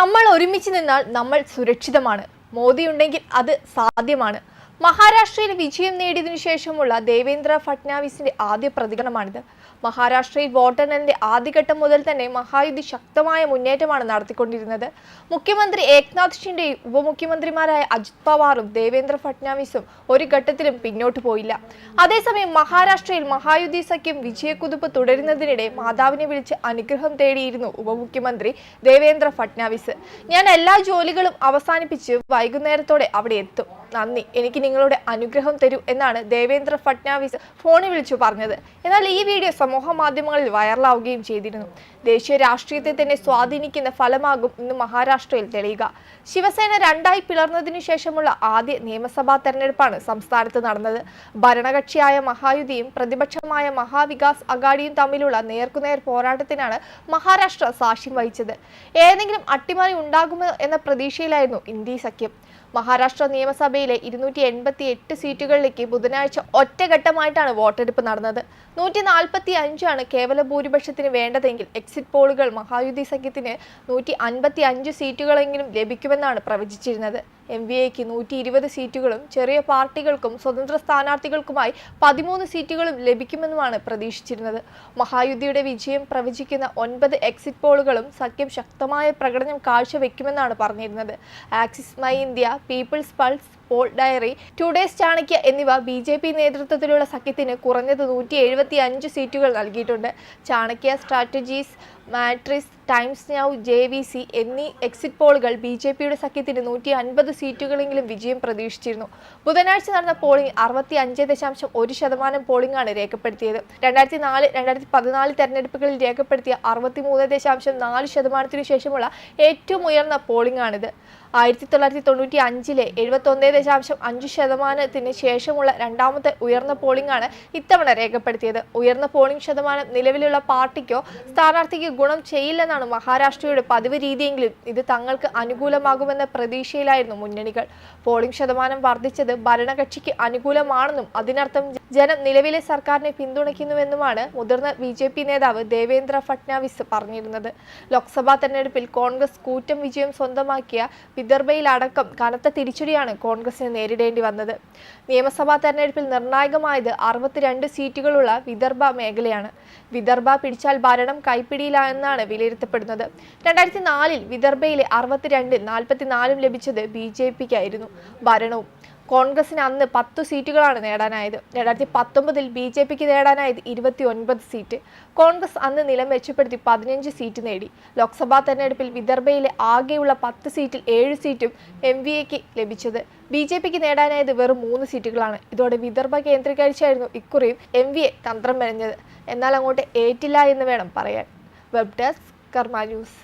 നമ്മൾ ഒരുമിച്ച് നിന്നാൽ നമ്മൾ സുരക്ഷിതമാണ്. മോദി ഉണ്ടെങ്കിൽ അത് സാധ്യമാണ്. മഹാരാഷ്ട്രയിൽ വിജയം നേടിയതിനു ശേഷമുള്ള ദേവേന്ദ്ര ഫട്നാവിസിന്റെ ആദ്യ പ്രതികരണമാണിത്. മഹാരാഷ്ട്രയിൽ വോട്ടെണ്ണലിന്റെ ആദ്യഘട്ടം മുതൽ തന്നെ മഹായുദ്ധി ശക്തമായ മുന്നേറ്റമാണ് നടത്തിക്കൊണ്ടിരുന്നത്. മുഖ്യമന്ത്രി ഏക്നാഥ് ഷിൻഡെയും ഉപമുഖ്യമന്ത്രിമാരായ അജിത് പവാറും ദേവേന്ദ്ര ഫട്നാവിസും ഒരു ഘട്ടത്തിലും പിന്നോട്ട് പോയില്ല. അതേസമയം മഹാരാഷ്ട്രയിൽ മഹായുദ്ധി സഖ്യം വിജയക്കുതിപ്പ് തുടരുന്നതിനിടെ മാതാവിനെ വിളിച്ച് അനുഗ്രഹം തേടിയിരുന്നു ഉപമുഖ്യമന്ത്രി ദേവേന്ദ്ര ഫട്നാവിസ്. ഞാൻ എല്ലാ ജോലികളും അവസാനിപ്പിച്ച് വൈകുന്നേരത്തോടെ അവിടെ എത്തും. നന്ദി. എനിക്ക് നിങ്ങളുടെ അനുഗ്രഹം തരൂ എന്നാണ് ദേവേന്ദ്ര ഫട്നാവിസ് ഫോണിൽ വിളിച്ചു പറഞ്ഞത്. എന്നാൽ ഈ വീഡിയോ സമൂഹ മാധ്യമങ്ങളിൽ വൈറലാവുകയും ചെയ്തിരുന്നു. ദേശീയ രാഷ്ട്രീയത്തെ തന്നെ സ്വാധീനിക്കുന്ന ഫലമാകും ഇന്ന് മഹാരാഷ്ട്രയിൽ തെളിയുക. ശിവസേന രണ്ടായി പിളർന്നതിനു ശേഷമുള്ള ആദ്യ നിയമസഭാ തെരഞ്ഞെടുപ്പാണ് സംസ്ഥാനത്ത് നടന്നത്. ഭരണകക്ഷിയായ മഹായുതിയും പ്രതിപക്ഷമായ മഹാവികാസ് അഗാഡിയും തമ്മിലുള്ള നേർക്കുനേർ പോരാട്ടത്തിനാണ് മഹാരാഷ്ട്ര സാക്ഷ്യം വഹിച്ചത്. ഏതെങ്കിലും അട്ടിമറി ഉണ്ടാകുമോ എന്ന പ്രതീക്ഷയിലായിരുന്നു ഇന്ത്യ സഖ്യം. മഹാരാഷ്ട്ര നിയമസഭയിലെ ഇരുന്നൂറ്റി എൺപത്തി എട്ട് സീറ്റുകളിലേക്ക് ബുധനാഴ്ച ഒറ്റഘട്ടമായിട്ടാണ് വോട്ടെടുപ്പ് നടന്നത്. നൂറ്റി നാൽപ്പത്തി അഞ്ചാണ് കേവല ഭൂരിപക്ഷത്തിന് വേണ്ടതെങ്കിൽ എക്സിറ്റ് പോളുകൾ മഹായുതി സഖ്യത്തിന് നൂറ്റി അൻപത്തി അഞ്ച് സീറ്റുകളെങ്കിലും ലഭിക്കുമെന്നാണ് പ്രവചിച്ചിരുന്നത്. എം വി എക്ക് നൂറ്റി ഇരുപത് സീറ്റുകളും ചെറിയ പാർട്ടികൾക്കും സ്വതന്ത്ര സ്ഥാനാർത്ഥികൾക്കുമായി പതിമൂന്ന് സീറ്റുകളും ലഭിക്കുമെന്നുമാണ് പ്രതീക്ഷിച്ചിരുന്നത്. മഹായുദ്ധിയുടെ വിജയം പ്രവചിക്കുന്ന ഒൻപത് എക്സിറ്റ് പോളുകളും സഖ്യം ശക്തമായ പ്രകടനം കാഴ്ചവെക്കുമെന്നാണ് പറഞ്ഞിരുന്നത്. Axis My India People's Pulse Poll Diary Today's Chanakya എന്നിവ ബി ജെ പി നേതൃത്വത്തിലുള്ള സഖ്യത്തിന് കുറഞ്ഞത് നൂറ്റി എഴുപത്തി അഞ്ച് സീറ്റുകൾ നൽകിയിട്ടുണ്ട്. Chanakya Strategies Matrize Times Now J V C എന്നീ എക്സിറ്റ് പോളുകൾ ബി ജെ പിയുടെ സഖ്യത്തിന് നൂറ്റി അൻപത് സീറ്റുകളെങ്കിലും വിജയം പ്രതീക്ഷിച്ചിരുന്നു. ബുധനാഴ്ച നടന്ന പോളിംഗ് അറുപത്തി അഞ്ച് ദശാംശം ഒരു ശതമാനം പോളിംഗ് ആണ് രേഖപ്പെടുത്തിയത്. രണ്ടായിരത്തി നാല് രണ്ടായിരത്തി പതിനാല് തെരഞ്ഞെടുപ്പുകളിൽ രേഖപ്പെടുത്തിയ അറുപത്തി മൂന്ന് ദശാംശം നാല് ശതമാനത്തിനു ശേഷമുള്ള ഏറ്റവും ഉയർന്ന പോളിംഗ് ആണിത് ആയിരത്തി തൊള്ളായിരത്തി തൊണ്ണൂറ്റി അഞ്ചിലെ എഴുപത്തൊന്ന് ദശാംശം അഞ്ച് ശതമാനത്തിന് ശേഷമുള്ള രണ്ടാമത്തെ ഉയർന്ന പോളിംഗ് ആണ് ഇത്തവണ രേഖപ്പെടുത്തിയത്. ഉയർന്ന പോളിംഗ് ശതമാനം നിലവിലുള്ള പാർട്ടിക്കോ സ്ഥാനാർത്ഥിക്ക് ഗുണം ചെയ്യില്ലെന്നാണ് മഹാരാഷ്ട്രയുടെ പതിവ് രീതിയെങ്കിലും ഇത് തങ്ങൾക്ക് അനുകൂലമാകുമെന്ന പ്രതീക്ഷയിലായിരുന്നു മുന്നണികൾ. പോളിംഗ് ശതമാനം വർദ്ധിച്ചത് ഭരണകക്ഷിക്ക് അനുകൂലമാണെന്നും അതിനർത്ഥം ജനം നിലവിലെ സർക്കാരിനെ പിന്തുണയ്ക്കുന്നുവെന്നുമാണ് മുതിർന്ന ബി ജെ പി നേതാവ് ദേവേന്ദ്ര ഫട്നാവിസ് പറഞ്ഞിരുന്നത്. ലോക്സഭാ തെരഞ്ഞെടുപ്പിൽ കോൺഗ്രസ് കൂറ്റം വിജയം സ്വന്തമാക്കിയ വിദർഭയിലടക്കം കനത്ത തിരിച്ചടിയാണ് കോൺഗ്രസിന് നേരിടേണ്ടി വന്നത്. നിയമസഭാ തെരഞ്ഞെടുപ്പിൽ നിർണായകമായത് അറുപത്തിരണ്ട് സീറ്റുകളുള്ള വിദർഭ മേഖലയാണ്. വിദർഭ പിടിച്ചാൽ ഭരണം കൈപ്പിടിയിലാണെന്നാണ് വിലയിരുത്തപ്പെടുന്നത്. രണ്ടായിരത്തി നാലിൽ വിദർഭയിലെ അറുപത്തിരണ്ടിൽ നാൽപ്പത്തിനാലും ലഭിച്ചത് ബി ജെ പിക്കായിരുന്നു. ഭരണവും കോൺഗ്രസിന് അന്ന് പത്ത് സീറ്റുകളാണ് നേടാനായത്. രണ്ടായിരത്തി പത്തൊമ്പതിൽ ബി ജെ പിക്ക് നേടാനായത് ഇരുപത്തി ഒൻപത് സീറ്റ്. കോൺഗ്രസ് അന്ന് നിലം മെച്ചപ്പെടുത്തി പതിനഞ്ച് സീറ്റ് നേടി. ലോക്സഭാ തെരഞ്ഞെടുപ്പിൽ വിദർഭയിലെ ആകെയുള്ള പത്ത് സീറ്റിൽ ഏഴ് സീറ്റും എം വി എക്ക് ലഭിച്ചത്. ബി ജെ പിക്ക് നേടാനായത് വെറും മൂന്ന് സീറ്റുകളാണ്. ഇതോടെ വിദർഭ കേന്ദ്രീകരിച്ചായിരുന്നു ഇക്കുറിയും എം വി എ തന്ത്രം മെനഞ്ഞത്. എന്നാൽ അങ്ങോട്ട് ഏറ്റില്ല എന്ന് വേണം പറയാൻ. Web desk Karma news.